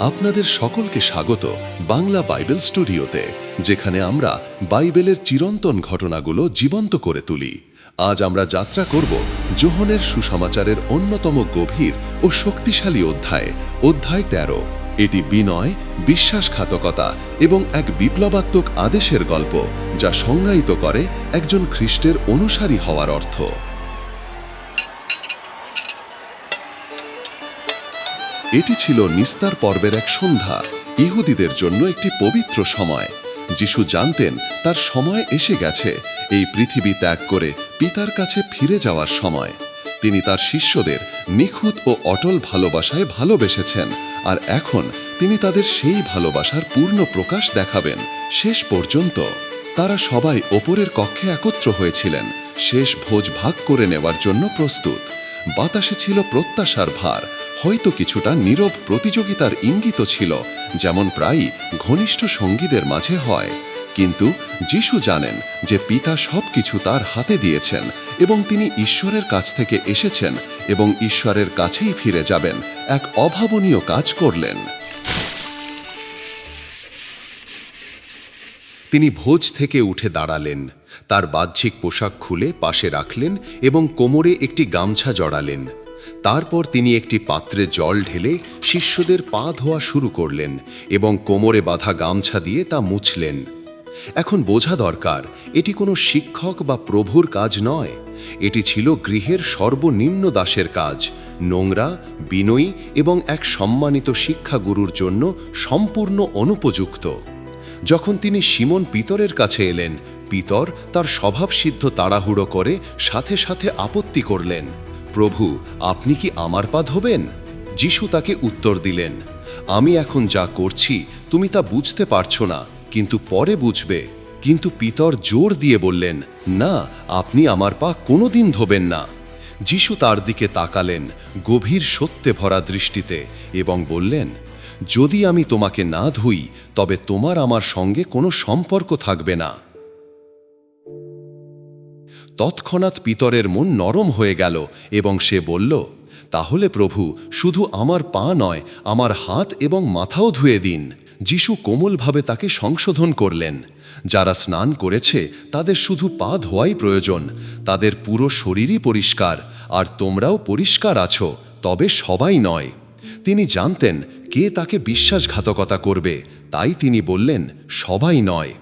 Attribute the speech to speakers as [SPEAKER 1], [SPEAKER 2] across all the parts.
[SPEAKER 1] আপনাদের সকলকে স্বাগত বাংলা বাইবেল স্টুডিওতে, যেখানে আমরা বাইবেলের চিরন্তন ঘটনাগুলো জীবন্ত করে তুলি। আজ আমরা যাত্রা করব জোহনের সুসমাচারের অন্যতম গভীর ও শক্তিশালী অধ্যায় অধ্যায় তেরো। এটি বিনয়, বিশ্বাসঘাতকতা এবং এক বিপ্লবাত্মক আদেশের গল্প, যা সংজ্ঞায়িত করে একজন খ্রিস্টের অনুসারী হওয়ার অর্থ। এটি ছিল নিস্তার পর্বের এক সন্ধ্যা, ইহুদিদের জন্য একটি পবিত্র সময়। যিশু জানতেন, তার সময় এসে গেছে, এই পৃথিবী ত্যাগ করে পিতার কাছে ফিরে যাওয়ার সময়। তিনি তার শিষ্যদের নিখুঁত ও অটল ভালোবাসায় ভালোবেসেছেন, আর এখন তিনি তাদের সেই ভালোবাসার পূর্ণ প্রকাশ দেখাবেন। শেষ পর্যন্ত তারা সবাই ওপরের কক্ষে একত্র হয়েছিলেন। শেষ ভোজ ভাগ করে নেওয়ার জন্য প্রস্তুত। বাতাসে ছিল প্রত্যাশার ভার হয়তো কিছুটা নীরব প্রতিযোগিতার ইঙ্গিত ছিল, যেমন প্রায়ই ঘনিষ্ঠ সঙ্গীদের মাঝে হয়। কিন্তু যিশু জানেন যে পিতা সবকিছু তার হাতে দিয়েছেন এবং তিনি ঈশ্বরের কাছ থেকে এসেছেন এবং ঈশ্বরের কাছেই ফিরে যাবেন, এক অভাবনীয় কাজ করলেন।
[SPEAKER 2] তিনি ভোজ থেকে উঠে দাঁড়ালেন, তার বাহ্যিক পোশাক খুলে পাশে রাখলেন এবং কোমরে একটি গামছা জড়ালেন। তারপর তিনি একটি পাত্রে জল ঢেলে শিষ্যদের পা ধোয়া শুরু করলেন এবং কোমরে বাঁধা গামছা দিয়ে তা মুছলেন। এখন বোঝা দরকার, এটি কোনো শিক্ষক বা প্রভুর কাজ নয়। এটি ছিল গৃহের সর্বনিম্ন দাসের কাজ, নোংরা, বিনয়ী এবং এক সম্মানিত শিক্ষাগুরুর জন্য সম্পূর্ণ অনুপযুক্ত। যখন তিনি সিমন পিতরের কাছে এলেন, পিতর তার স্বভাবসিদ্ধ তাড়াহুড়ো করে সাথে সাথে আপত্তি করলেন। প্রভু, আপনি কি আমার পা ধোবেন যিশু তাকে উত্তর দিলেন, আমি এখন যা করছি, তুমি তা বুঝতে পারছ না, কিন্তু পরে বুঝবে। কিন্তু পিতর জোর দিয়ে বললেন, না, আপনি আমার পা কোনোদিন ধোবেন না। যিশু তার দিকে তাকালেন, গভীর সত্যে ভরা দৃষ্টিতে, এবং বললেন, যদি আমি তোমাকে না ধুই, তবে তোমার আমার সঙ্গে কোনো সম্পর্ক থাকবে না। তৎক্ষণাৎ পিতরের মন নরম হয়ে গেল এবং সে বলল, তাহলে প্রভু, শুধু আমার পা নয়, আমার হাত এবং মাথাও ধুয়ে দিন। যিশু কোমলভাবে তাকে সংশোধন করলেন। যারা স্নান করেছে, তাদের শুধু পা ধোয়াই প্রয়োজন, তাদের পুরো শরীরই পরিষ্কার, আর তোমরাও পরিষ্কার আছো, তবে সবাই নয়। তিনি জানতেন কে তাকে বিশ্বাসঘাতকতা করবে, তাই তিনি বললেন, সবাই নয়।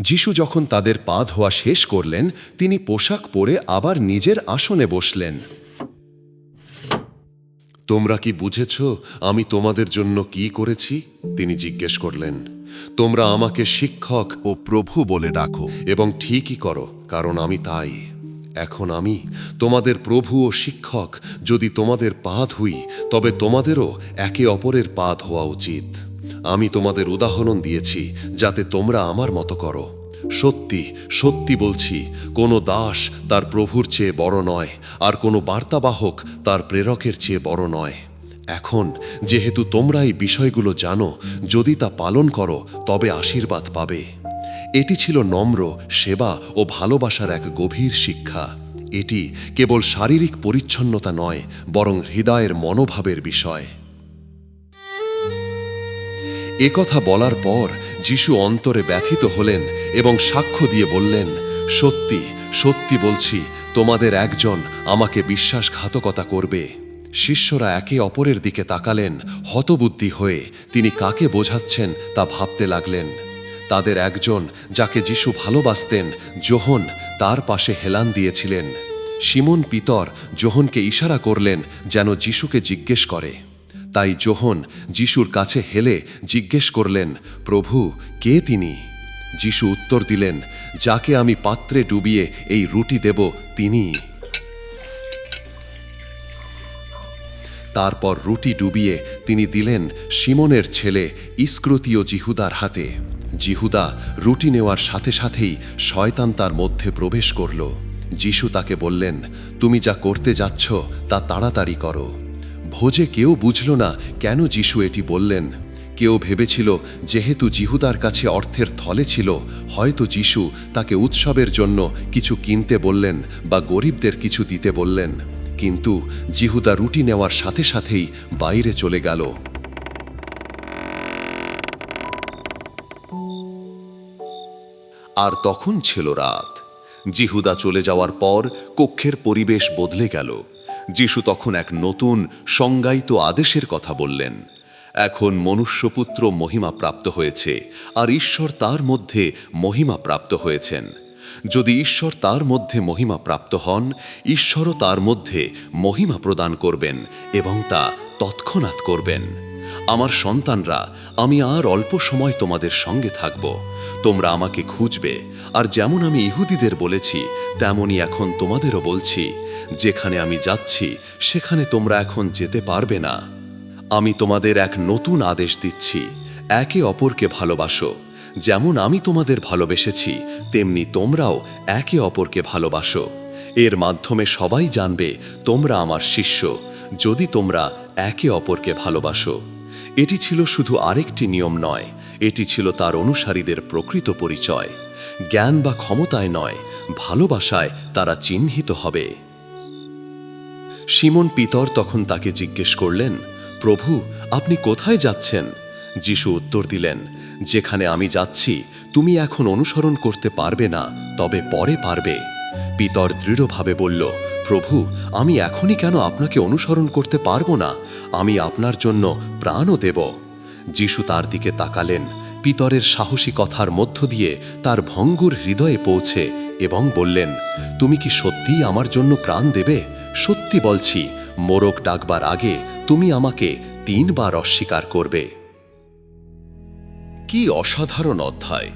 [SPEAKER 2] যিশু যখন তাদের পা ধোয়া শেষ করলেন, তিনি পোশাক পরে আবার নিজের আসনে বসলেন।
[SPEAKER 1] তোমরা কি বুঝেছ আমি তোমাদের জন্য কি করেছি? তিনি জিজ্ঞেস করলেন। তোমরা আমাকে শিক্ষক ও প্রভু বলে ডাকো এবং ঠিকই করো, কারণ আমি তাই। এখন আমি তোমাদের প্রভু ও শিক্ষক, যদি তোমাদের পা ধুই, তবে তোমাদেরও একে অপরের পা ধোয়া উচিত। আমি তোমাদের উদাহরণ দিয়েছি, যাতে তোমরা আমার মতো করো। সত্যি সত্যি বলছি, কোনো দাস তার প্রভুর চেয়ে বড় নয়, আর কোনো বার্তাবাহক তার প্রেরকের চেয়ে বড় নয়। এখন, যেহেতু তোমরা এই বিষয়গুলো জানো, যদি তা পালন করো, তবে আশীর্বাদ পাবে। এটি ছিল নম্র, সেবা ও ভালোবাসার এক গভীর শিক্ষা। এটি কেবল শারীরিক পরিচ্ছন্নতা নয়, বরং হৃদয়ের মনোভাবের বিষয়। একথা বলার পর যিশু অন্তরে ব্যথিত হলেন এবং সাক্ষ্য দিয়ে বললেন, সত্যি সত্যি বলছি, তোমাদের একজন আমাকে বিশ্বাসঘাতকতা করবে। শিষ্যরা একে অপরের দিকে তাকালেন, হতবুদ্ধি হয়ে তিনি কাকে বোঝাচ্ছেন তা ভাবতে লাগলেন। তাদের একজন যাকে যিশু ভালোবাসতেন জোহন তার পাশে হেলান দিয়েছিলেন। সিমন পিতর জোহনকে ইশারা করলেন যেন যিশুকে জিজ্ঞেস করে। তাই যোহন যিশুর কাছে হেলে জিজ্ঞেস করলেন, প্রভু, কে তিনি? যিশু উত্তর দিলেন, যাকে আমি পাত্রে ডুবিয়ে এই রুটি দেব, তিনি। তারপর রুটি ডুবিয়ে তিনি দিলেন সিমনের ছেলে ইস্ক্রতীয় জিহুদার হাতে। জিহুদা রুটি নেওয়ার সাথে সাথেই শয়তান তার মধ্যে প্রবেশ করল। যিশু তাকে বললেন, তুমি যা করতে যাচ্ছ, তা তাড়াতাড়ি করো। ভোজে কেউ বুঝল না কেন যিশু এটি বললেন। কেউ ভেবেছিল, যেহেতু জিহুদার কাছে অর্থের থলে ছিল, হয়তো যিশু তাকে উৎসবের জন্য কিছু কিনতে বললেন বা গরিবদের কিছু দিতে বললেন। কিন্তু জিহুদা রুটি নেওয়ার সাথে সাথেই বাইরে চলে গেল।
[SPEAKER 2] আর তখন ছিল রাত। জিহুদা চলে যাওয়ার পর কক্ষের পরিবেশ বদলে গেল। যিশু তখন এক নতুন, সংজ্ঞায়িত আদেশের কথা বললেন। এখন মনুষ্যপুত্র মহিমা প্রাপ্ত হয়েছে, আর ঈশ্বর তার মধ্যে মহিমা প্রাপ্ত হয়েছেন। যদি ঈশ্বর তার মধ্যে মহিমা প্রাপ্ত হন, ঈশ্বরও তার মধ্যে মহিমা প্রদান করবেন এবং তা তৎক্ষণাৎ করবেন। আমার সন্তানরা, আমি আর অল্প সময় তোমাদের সঙ্গে থাকব। তোমরা আমাকে খুঁজবে, আর যেমন আমি ইহুদিদের বলেছি, তেমনই এখন তোমাদেরও বলছি। যেখানে আমি যাচ্ছি, সেখানে তোমরা এখন যেতে পারবে না। আমি তোমাদের এক নতুন আদেশ দিচ্ছি, একে অপরকে ভালোবাসো। যেমন আমি তোমাদের ভালোবেসেছি, তেমনি তোমরাও একে অপরকে ভালোবাসো। এর মাধ্যমে সবাই জানবে, তোমরা আমার শিষ্য। যদি তোমরা একে অপরকে ভালোবাসো। এটি ছিল শুধু আরেকটি নিয়ম নয়, এটি ছিল তার অনুসারীদের প্রকৃত পরিচয়। জ্ঞান বা ক্ষমতায় নয়, ভালোবাসায় তারা চিহ্নিত হবে। সিমন পিতর তখন তাকে জিজ্ঞেস করলেন, প্রভু, আপনি কোথায় যাচ্ছেন? যিশু উত্তর দিলেন, যেখানে আমি যাচ্ছি, তুমি এখন অনুসরণ করতে পারবে না, তবে পরে পারবে। পিতর দৃঢ়ভাবে বলল, প্রভু, আমি এখনই কেন আপনাকে অনুসরণ করতে পারব না? আমি আপনার জন্য প্রাণও দেব। যিশু তার দিকে তাকালেন, পিতরের সাহসী কথার মধ্য দিয়ে তার ভঙ্গুর হৃদয়ে পৌঁছে এবং বললেন, তুমি কি সত্যিই আমার জন্য প্রাণ দেবে? সত্যি বলছি, মোরগ ডাকবার আগে তুমি আমাকে তিনবার অস্বীকার করবে। কি অসাধারণ অধ্যায়!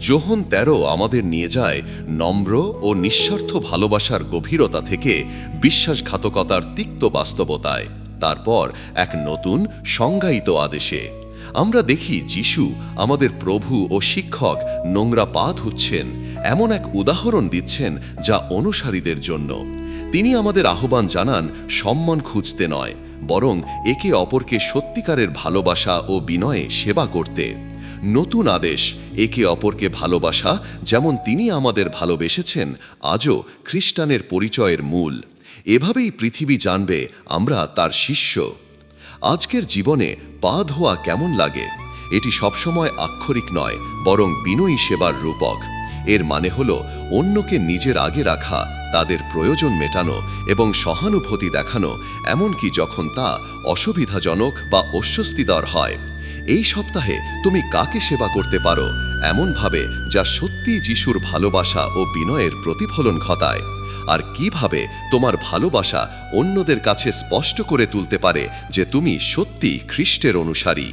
[SPEAKER 2] যোহন তেরো আমাদের নিয়ে যায় নম্র ও নিঃস্বার্থ ভালোবাসার গভীরতা থেকে বিশ্বাসঘাতকতার তিক্ত বাস্তবতায়। তারপর এক নতুন, সংজ্ঞায়িত আদেশে। আমরা দেখি যিশু আমাদের প্রভু ও শিক্ষক নোংরা পা ধুচ্ছেন এমন এক উদাহরণ দিচ্ছেন যা অনুসারীদের জন্য। তিনি আমাদের আহ্বান জানান, সম্মান খুঁজতে নয়, বরং একে অপরকে সত্যিকারের ভালোবাসা ও বিনয়ে সেবা করতে। নতুন আদেশ, একে অপরকে ভালোবাসা, যেমন তিনি আমাদের ভালোবেসেছেন, আজও খ্রিস্টানের পরিচয়ের মূল। এভাবেই পৃথিবী জানবে আমরা তার শিষ্য। আজকের জীবনে পা ধোয়া কেমন লাগে? এটি সবসময় আক্ষরিক নয়, বরং বিনয়ী সেবার রূপক। এর মানে হল, অন্যকে নিজের আগে রাখা, তাদের প্রয়োজন মেটানো এবং সহানুভূতি দেখানো, এমনকি যখন তা অসুবিধাজনক বা অস্বস্তিকর হয়। এই সপ্তাহে তুমি কাকে সেবা করতে পারো? এমনভাবে যা সত্যি যিশুর ভালোবাসা ও বিনয়ের প্রতিফলন ঘটায়। আর কীভাবে তোমার ভালোবাসা অন্যদের কাছে স্পষ্ট করে তুলতে পারে যে তুমি সত্যি খ্রিস্টের অনুসারী?